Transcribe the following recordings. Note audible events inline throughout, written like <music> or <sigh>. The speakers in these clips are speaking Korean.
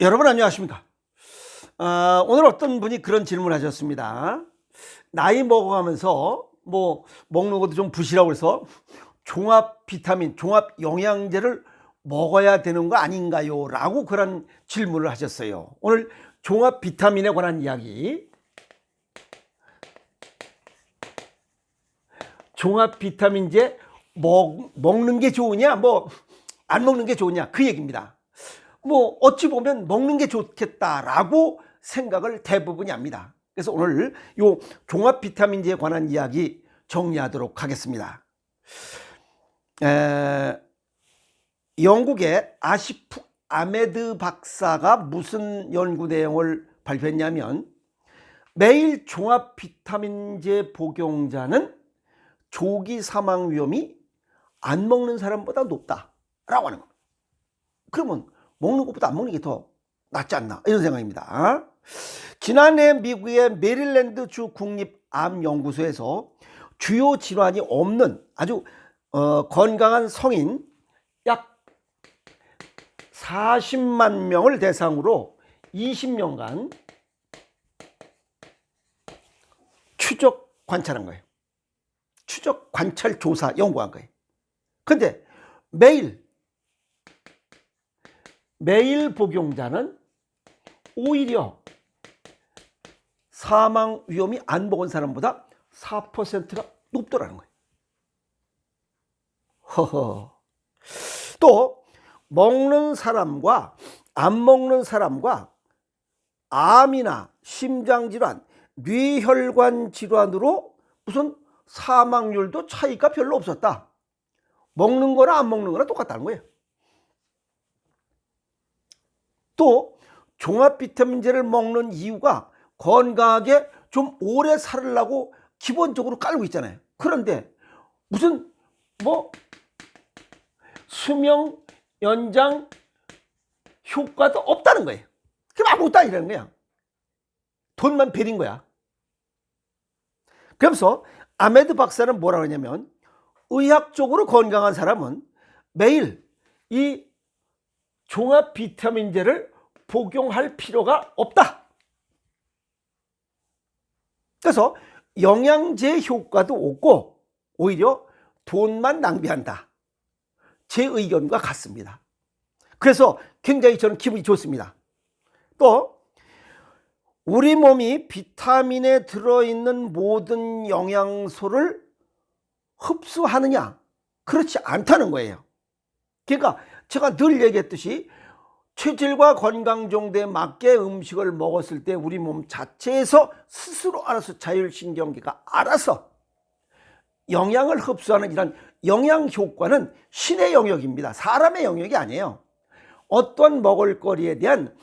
여러분 안녕하십니까? 아, 오늘 어떤 분이 그런 질문을 하셨습니다. 나이 먹어가면서 뭐 먹는 것도 좀 부실하고 그래서 종합 비타민, 종합 영양제를 먹어야 되는 거 아닌가요? 라고 그런 질문을 하셨어요. 오늘 종합 비타민에 관한 이야기. 종합 비타민제 먹, 먹는 게 좋으냐, 뭐 안 먹는 게 좋으냐 그 얘기입니다. 뭐 어찌 보면 먹는 게 좋겠다라고 생각을 대부분이 합니다. 그래서 오늘 요 종합 비타민제에 관한 이야기 정리하도록 하겠습니다. 에, 영국의 아시프 아메드 박사가 무슨 연구 내용을 발표했냐면 매일 종합 비타민제 복용자는 조기 사망 위험이 안 먹는 사람보다 높다라고 하는 겁니다. 그러면 먹는 것보다 안 먹는 게 더 낫지 않나 이런 생각입니다. 지난해 미국의 메릴랜드 주 국립암연구소에서 주요 질환이 없는 아주 어, 건강한 성인 약 40만 명을 대상으로 20년간 추적 관찰한 거예요. 추적 관찰 조사 연구한 거예요. 근데 매일 매일 복용자는 오히려 사망 위험이 안 먹은 사람보다 4%가 높더라는 거예요. 허허. 또 먹는 사람과 안 먹는 사람과 암이나 심장질환, 뇌혈관 질환으로 무슨 사망률도 차이가 별로 없었다. 먹는 거나 안 먹는 거나 똑같다는 거예요. 또 종합 비타민제를 먹는 이유가 건강하게 좀 오래 살으려고 기본적으로 깔고 있잖아요. 그런데 무슨 뭐 수명 연장 효과도 없다는 거예요. 그럼 아무것도 아니라는 거야. 돈만 베린 거야. 그러면서 아메드 박사는 뭐라고 하냐면 의학적으로 건강한 사람은 매일 이 종합 비타민제를 복용할 필요가 없다. 그래서 영양제 효과도 없고 오히려 돈만 낭비한다. 제 의견과 같습니다. 그래서 굉장히 저는 기분이 좋습니다. 또 우리 몸이 비타민에 들어있는 모든 영양소를 흡수하느냐? 그렇지 않다는 거예요. 그러니까 제가 늘 얘기했듯이 체질과 건강 정도에 맞게 음식을 먹었을 때 우리 몸 자체에서 스스로 알아서 자율신경계가 알아서 영양을 흡수하는 이런 영양 효과는 신의 영역입니다. 사람의 영역이 아니에요. 어떤 먹을거리에 대한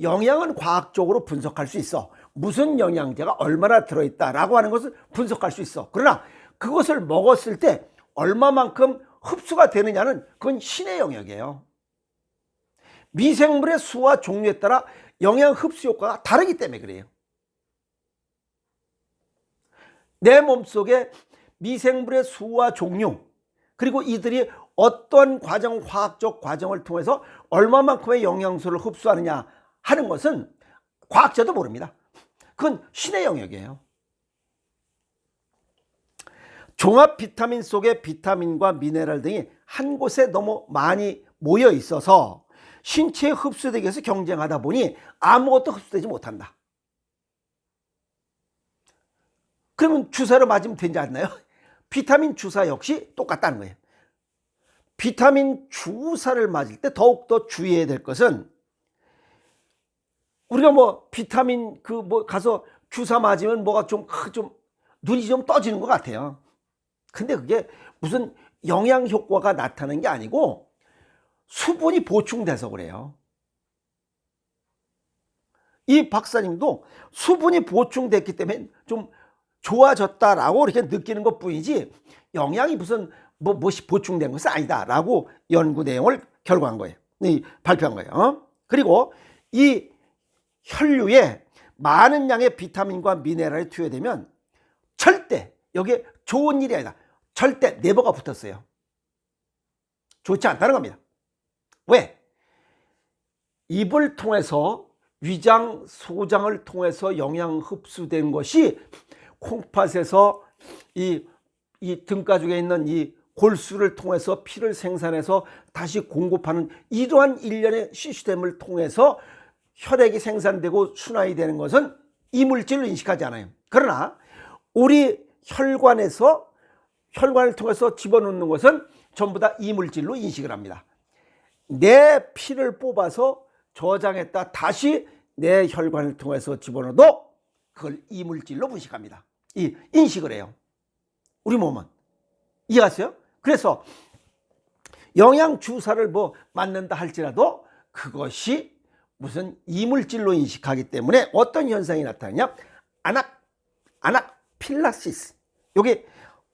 영양은 과학적으로 분석할 수 있어. 무슨 영양제가 얼마나 들어있다라고 하는 것을 분석할 수 있어. 그러나 그것을 먹었을 때 얼마만큼 흡수가 되느냐는 그건 신의 영역이에요. 미생물의 수와 종류에 따라 영양 흡수 효과가 다르기 때문에 그래요. 내 몸속에 미생물의 수와 종류 그리고 이들이 어떤 과정, 화학적 과정을 통해서 얼마만큼의 영양소를 흡수하느냐 하는 것은 과학자도 모릅니다. 그건 신의 영역이에요. 종합 비타민 속에 비타민과 미네랄 등이 한 곳에 너무 많이 모여 있어서 신체에 흡수되기 위해서 경쟁하다 보니 아무것도 흡수되지 못한다. 그러면 주사를 맞으면 되지 않나요? <laughs> 비타민 주사 역시 똑같다는 거예요. 비타민 주사를 맞을 때 더욱더 주의해야 될 것은 우리가 뭐 비타민 그 뭐 가서 주사 맞으면 뭐가 좀, 좀 눈이 좀 떠지는 것 같아요. 근데 그게 무슨 영양 효과가 나타나는 게 아니고 수분이 보충돼서 그래요. 이 박사님도 수분이 보충됐기 때문에 좀 좋아졌다라고 이렇게 느끼는 것 뿐이지 영양이 무슨 뭐 무엇이 보충된 것은 아니다라고 연구 내용을 결과한 거예요. 발표한 거예요. 그리고 이 혈류에 많은 양의 비타민과 미네랄이 투여되면 절대 여기에 좋은 일이 아니다. 절대 네버가 붙었어요. 좋지 않다는 겁니다. 왜? 입을 통해서 위장, 소장을 통해서 영양 흡수된 것이 콩팥에서 이, 이 등가죽에 있는 이 골수를 통해서 피를 생산해서 다시 공급하는 이러한 일련의 시스템을 통해서 혈액이 생산되고 순환이 되는 것은 이물질로 인식하지 않아요. 그러나 우리 혈관에서 혈관을 통해서 집어넣는 것은 전부 다 이물질로 인식을 합니다. 내 피를 뽑아서 저장했다 다시 내 혈관을 통해서 집어넣어도 그걸 이물질로 분식합니다. 이 인식을 해요. 우리 몸은 이해하세요? 그래서 영양 주사를 뭐 맞는다 할지라도 그것이 무슨 이물질로 인식하기 때문에 어떤 현상이 나타나냐? 아낙 아낙필라시스. 요게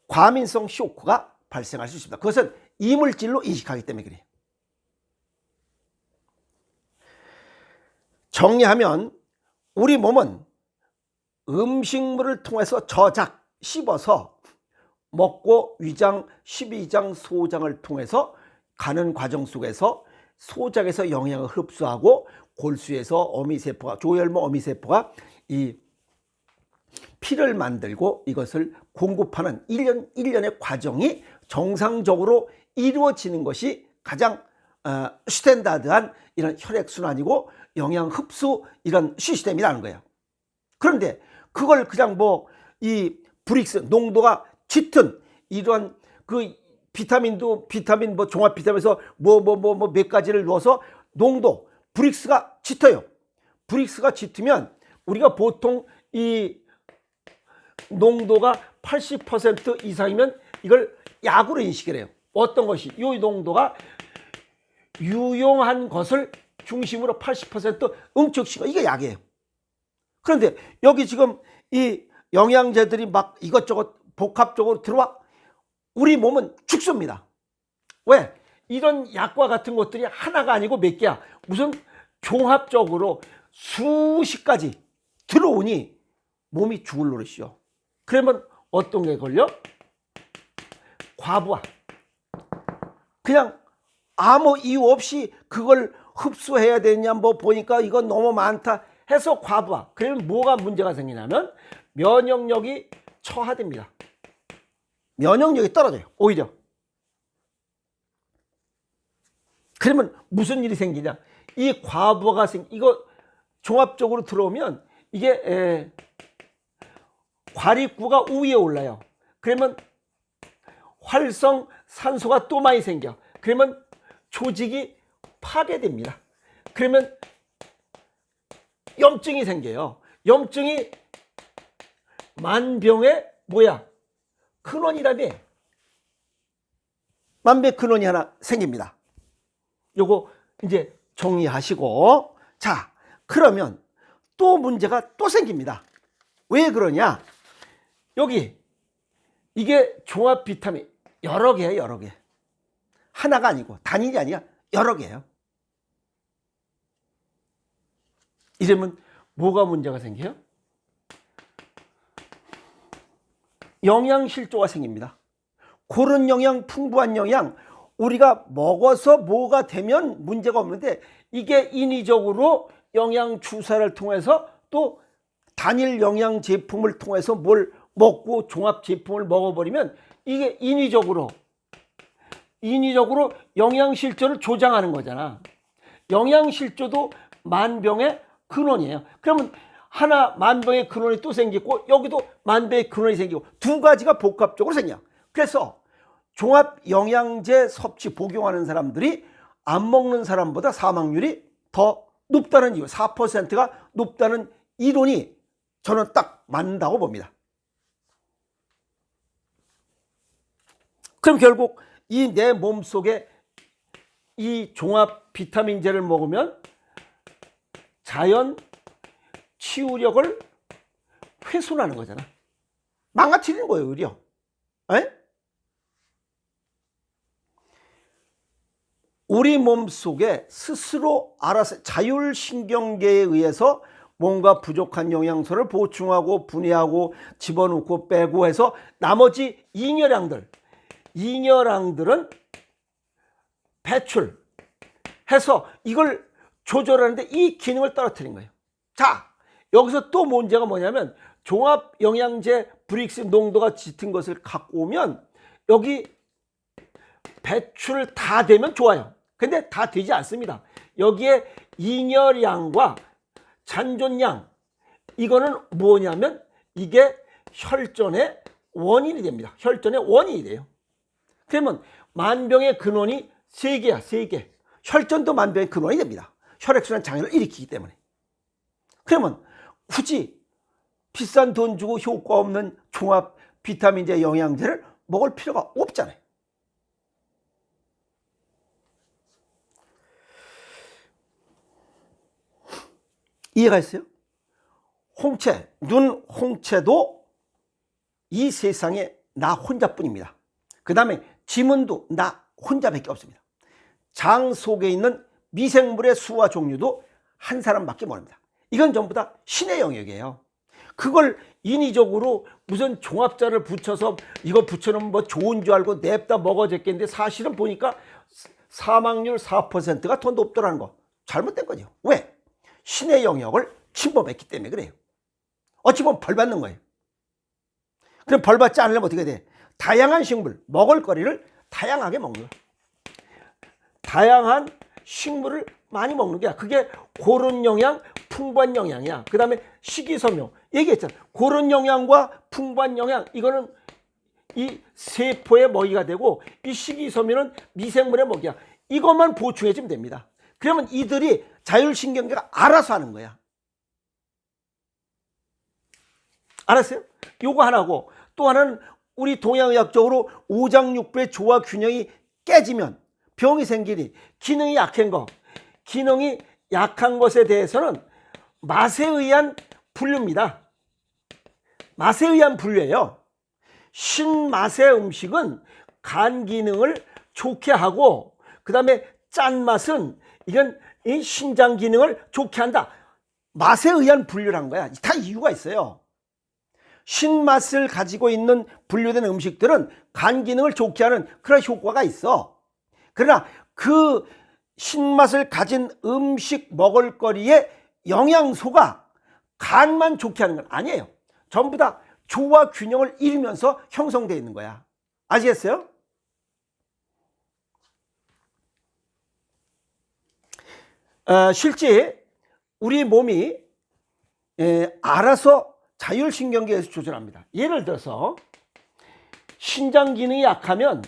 과민성 쇼크가 발생할 수 있습니다. 그것은 이물질로 인식하기 때문에 그래요. 정리하면 우리 몸은 음식물을 통해서 저작, 씹어서 먹고 위장, 12장, 소장을 통해서 가는 과정 속에서 소장에서 영양을 흡수하고 골수에서 어미세포가, 조혈모 어미세포가 이 피를 만들고 이것을 공급하는 일련 일련의 과정이 정상적으로 이루어지는 것이 가장 어, 스탠다드한 이런 혈액순환이고 영양 흡수 이런 시스템이라는 거예요. 그런데 그걸 그냥 뭐 이 브릭스 농도가 짙은 이러한 그 비타민도 비타민 뭐 종합 비타민에서 뭐 뭐 뭐 뭐 몇 가지를 넣어서 농도 브릭스가 짙어요. 브릭스가 짙으면 우리가 보통 이 농도가 80% 이상이면 이걸 약으로 인식을 해요. 어떤 것이 이 농도가 유용한 것을 중심으로 80% 응축시켜 이게 약이에요. 그런데 여기 지금 이 영양제들이 막 이것저것 복합적으로 들어와 우리 몸은 죽습니다. 왜? 이런 약과 같은 것들이 하나가 아니고 몇 개야. 무슨 종합적으로 수십 가지 들어오니 몸이 죽을 노릇이요. 그러면 어떤 게 걸려? 과부하. 그냥 아무 이유 없이 그걸 흡수해야 되냐 뭐 보니까 이건 너무 많다 해서 과부하. 그러면 뭐가 문제가 생기냐면 면역력이 처하됩니다. 면역력이 떨어져요. 오히려. 그러면 무슨 일이 생기냐? 이 과부하가 생 이거 종합적으로 들어오면 이게 에, 과립구가 우위에 올라요. 그러면 활성 산소가 또 많이 생겨. 그러면 조직이 파괴됩니다. 그러면 염증이 생겨요. 염증이 만병의 뭐야? 근원이라며. 만병 근원이 하나 생깁니다. 요거 이제 정리하시고 자 그러면 또 문제가 또 생깁니다. 왜 그러냐? 여기 이게 종합 비타민 여러 개예요, 여러 개. 하나가 아니고 단일이 아니라 여러 개예요. 이러면 뭐가 문제가 생겨요? 영양실조가 생깁니다. 그런 영양, 풍부한 영양, 우리가 먹어서 뭐가 되면 문제가 없는데 이게 인위적으로 영양 주사를 통해서 또 단일 영양 제품을 통해서 뭘 먹고 종합 제품을 먹어버리면 이게 인위적으로 인위적으로 영양 실조를 조장하는 거잖아. 영양 실조도 만병의 근원이에요. 그러면 하나 만병의 근원이 또 생기고 여기도 만병의 근원이 생기고 두 가지가 복합적으로 생겨. 그래서 종합 영양제 섭취 복용하는 사람들이 안 먹는 사람보다 사망률이 더 높다는 이유, 4%가 높다는 이론이 저는 딱 맞는다고 봅니다. 그럼 결국 이 내 몸속에 이 종합 비타민제를 먹으면 자연 치유력을 훼손하는 거잖아. 망가뜨리는 거예요, 오히려. 에? 우리 몸 속에 스스로 알아서 자율신경계에 의해서 뭔가 부족한 영양소를 보충하고 분해하고 집어넣고 빼고 해서 나머지 잉여량들, 잉여량들은 배출해서 이걸 조절하는데 이 기능을 떨어뜨린 거예요. 자, 여기서 또 문제가 뭐냐면 종합 영양제 브릭스 농도가 짙은 것을 갖고 오면 여기 배출 다 되면 좋아요. 근데 다 되지 않습니다. 여기에 잉여량과 잔존량 이거는 뭐냐면 이게 혈전의 원인이 됩니다. 혈전의 원인이 돼요. 그러면 만병의 근원이 세 개야, 세 개. 혈전도 만병의 근원이 됩니다. 혈액순환 장애를 일으키기 때문에. 그러면 굳이 비싼 돈 주고 효과 없는 종합 비타민제 영양제를 먹을 필요가 없잖아요. 이해가 있어요? 홍채, 눈 홍채도 이 세상에 나 혼자뿐입니다. 그 다음에 지문도 나 혼자밖에 없습니다. 장 속에 있는 미생물의 수와 종류도 한 사람밖에 모릅니다. 이건 전부 다 신의 영역이에요. 그걸 인위적으로 무슨 종합자를 붙여서 이거 붙여놓으면 뭐 좋은 줄 알고 냅다 먹어졌겠는데 사실은 보니까 사망률 4%가 더 높더라는 거 잘못된 거죠. 왜? 신의 영역을 침범했기 때문에 그래요. 어찌 보면 벌 받는 거예요. 그럼 벌 받지 않으려면 어떻게 돼? 다양한 식물, 먹을 거리를 다양하게 먹는 거야. 다양한 식물을 많이 먹는 게야. 그게 고른 영양, 풍부한 영양이야. 그 다음에 식이섬유. 얘기했잖아. 고른 영양과 풍부한 영양. 이거는 이 세포의 먹이가 되고 이 식이섬유는 미생물의 먹이야. 이것만 보충해주면 됩니다. 그러면 이들이 자율신경계가 알아서 하는 거야. 알았어요? 요거 하나고 또 하나는 우리 동양의학적으로 오장육부의 조화 균형이 깨지면 병이 생기니 기능이 약한 거 기능이 약한 것에 대해서는 맛에 의한 분류입니다. 맛에 의한 분류예요. 신맛의 음식은 간 기능을 좋게 하고 그 다음에 짠맛은 이건 이 신장 기능을 좋게 한다. 맛에 의한 분류란 거야. 다 이유가 있어요. 신맛을 가지고 있는 분류된 음식들은 간 기능을 좋게 하는 그런 효과가 있어. 그러나 그 신맛을 가진 음식 먹을거리의 영양소가 간만 좋게 하는 건 아니에요. 전부 다 조화 균형을 이루면서 형성되어 있는 거야. 아시겠어요? 어, 실제 우리 몸이 에, 알아서 자율신경계에서 조절합니다. 예를 들어서 신장 기능이 약하면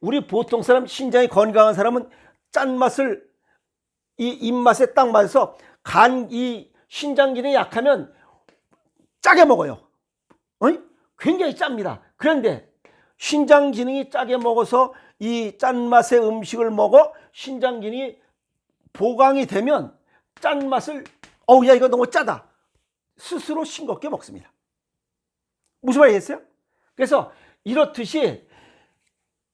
우리 보통 사람 신장이 건강한 사람은 짠맛을 이 입맛에 딱 맞아서 간 이 신장 기능이 약하면 짜게 먹어요. 어이? 굉장히 짭니다. 그런데 신장 기능이 짜게 먹어서 이 짠맛의 음식을 먹어 신장 기능이 보강이 되면 짠맛을 어우 야 이거 너무 짜다. 스스로 싱겁게 먹습니다. 무슨 말이겠어요? 그래서 이렇듯이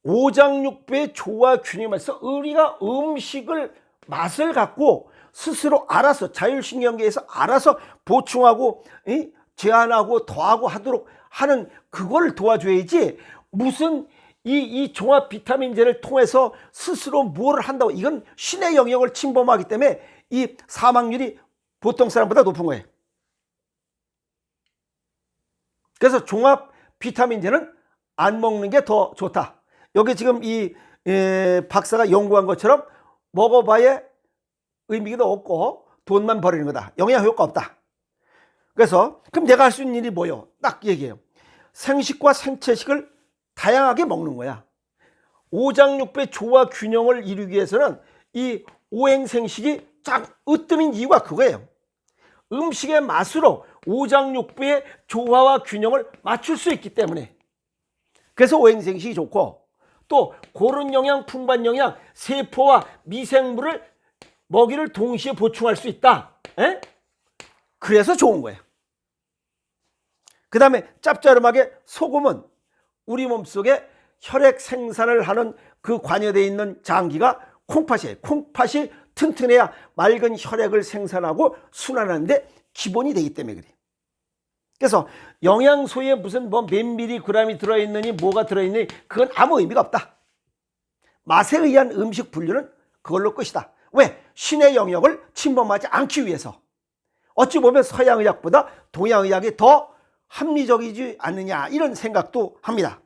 오장육부의 조화 균형에 맞서 우리가 음식을 맛을 갖고 스스로 알아서 자율신경계에서 알아서 보충하고 이, 제한하고 더하고 하도록 하는 그걸 도와줘야지 무슨 이, 이 종합 비타민제를 통해서 스스로 뭘 한다고 이건 신의 영역을 침범하기 때문에 이 사망률이 보통 사람보다 높은 거예요. 그래서 종합 비타민제는 안 먹는 게 더 좋다. 여기 지금 이 에, 박사가 연구한 것처럼 먹어봐야 의미가 없고 돈만 버리는 거다. 영양 효과 없다. 그래서 그럼 내가 할 수 있는 일이 뭐요? 딱 얘기해요. 생식과 생채식을 다양하게 먹는 거야. 오장육부의 조화 균형을 이루기 위해서는 이 오행생식이 쫙 으뜸인 이유가 그거예요. 음식의 맛으로 오장육부의 조화와 균형을 맞출 수 있기 때문에 그래서 오행생식이 좋고 또 고른 영양, 풍부한 영양, 세포와 미생물을 먹이를 동시에 보충할 수 있다. 에? 그래서 좋은 거예요. 그 다음에 짭짤하게 소금은 우리 몸속에 혈액 생산을 하는 그 관여되어 있는 장기가 콩팥이에요. 콩팥이 튼튼해야 맑은 혈액을 생산하고 순환하는데 기본이 되기 때문에 그래요. 그래서 영양소에 무슨 뭐 몇 미리 그램이 들어있느니 뭐가 들어있느니 그건 아무 의미가 없다. 맛에 의한 음식 분류는 그걸로 끝이다. 왜? 신의 영역을 침범하지 않기 위해서 어찌 보면 서양의학보다 동양의학이 더 합리적이지 않느냐 이런 생각도 합니다.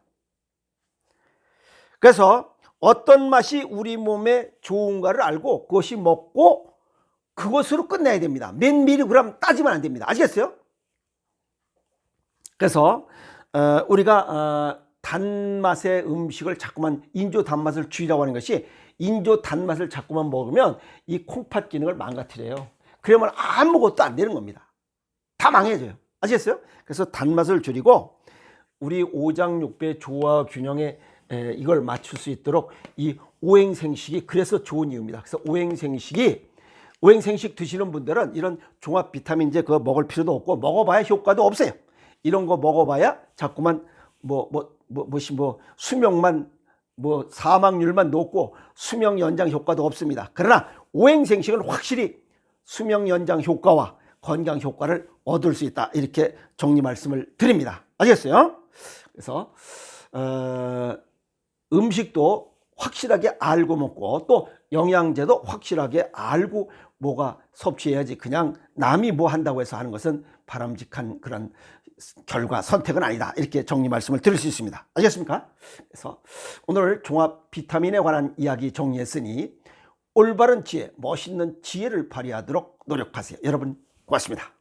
그래서 어떤 맛이 우리 몸에 좋은가를 알고 그것이 먹고 그것으로 끝내야 됩니다. 몇 미리그램 따지면 안 됩니다. 아시겠어요? 그래서 어, 우리가 어, 단맛의 음식을 자꾸만 인조 단맛을 줄이라고 하는 것이 인조 단맛을 자꾸만 먹으면 이 콩팥 기능을 망가뜨려요. 그러면 아무것도 안 되는 겁니다. 다 망해져요. 아시겠어요? 그래서 단맛을 줄이고 우리 오장육부의 조화 균형에 에, 이걸 맞출 수 있도록 이 오행생식이 그래서 좋은 이유입니다. 그래서 오행생식이 오행생식 드시는 분들은 이런 종합 비타민제 그거 먹을 필요도 없고 먹어봐야 효과도 없어요. 이런 거 먹어봐야 자꾸만 뭐 뭐 뭐 뭐시 뭐 수명만 뭐 사망률만 높고 수명 연장 효과도 없습니다. 그러나 오행생식은 확실히 수명 연장 효과와 건강 효과를 얻을 수 있다. 이렇게 정리 말씀을 드립니다. 아시겠어요? 그래서 어, 음식도 확실하게 알고 먹고 또 영양제도 확실하게 알고 뭐가 섭취해야지 그냥 남이 뭐 한다고 해서 하는 것은 바람직한 그런 결과 선택은 아니다. 이렇게 정리 말씀을 드릴 수 있습니다. 아시겠습니까? 그래서 오늘 종합 비타민에 관한 이야기 정리했으니 올바른 지혜 멋있는 지혜를 발휘하도록 노력하세요. 여러분 고맙습니다